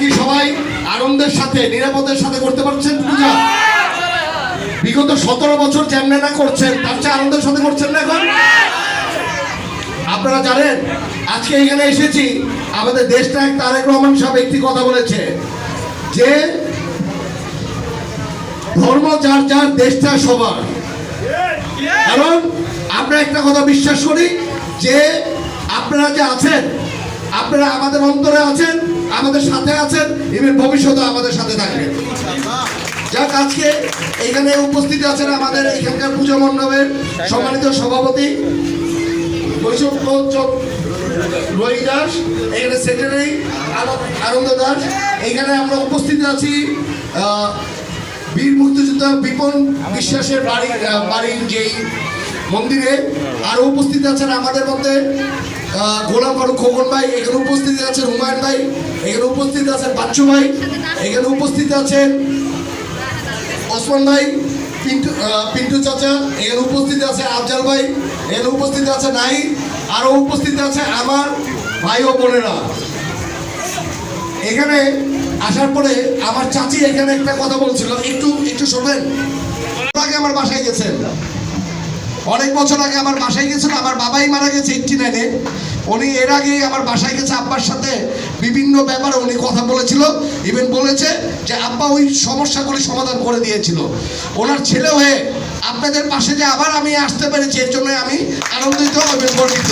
কি সবাই আনন্দের সাথে, নিরাপদের সাথে করতে পারছেন পূজা? বিগত সতেরো বছর না করছেন, তার চেয়ে আনন্দের সাথে করছেন না এখন? আপনারা জানেন, আজকে এখানে এসেছি, আমাদের দেশটা এক তারেক রহমান সাহেব একটি কথা বলেছে, যে ধর্ম যার যার, দেশটা সবার। কারণ আমরা একটা কথা বিশ্বাস করি, যে আপনারা যে আছেন আপনারা আমাদের অন্তরে আছেন আমাদের সাথে আছেন ইভেন ভবিষ্যতে আমাদের সাথে থাকবেন। যাক আজকে এখানে উপস্থিত আছেন আমাদের এখানকার পূজা মণ্ডপের সম্মানিত সভাপতি বৈষম্য দাস এখানে সেক্রেটারি আনন্দ দাস। এখানে আমরা উপস্থিত আছি বীর মুক্তিযোদ্ধা বিপন বিশ্বাসের বাড়ি আহ, বাড়ির যেই মন্দিরে আরও উপস্থিত আছেন আমাদের মধ্যে গোলাম ফারুক খোকন ভাই, এখানে উপস্থিত আছেন হুমায়ুন ভাই, এখানে উপস্থিত আছেন বাচ্চু ভাই, এখানে উপস্থিত আছেন ওসমান ভাই, পিন্টু পিন্টু চাচা, এখানে উপস্থিত আছে আফজাল ভাই, এখানে উপস্থিত আছে নাই আরও উপস্থিত আছে আমার ভাই ও বোনেরা। এখানে আসার পরে আমার চাচি এখানে একটা কথা বলছিল, একটু একটু শোনেন। আমার বাসায় গেছেন। অনেক বছর আগে আমার বাসায় গেছিল, আমার বাবাই মারা গেছে এইটটি নাইনে উনি এর আগে আমার বাসায় গেছে, আব্বার সাথে বিভিন্ন ব্যাপারে উনি কথা বলেছিল। ইভেন বলেছে যে, আব্বা ওই সমস্যাগুলি সমাধান করে দিয়েছিল। ওনার ছেলে হয়ে আপনাদের পাশে যে আবার আমি আসতে পেরেছি, এর জন্য আমি আনন্দিত এবং গর্বিত।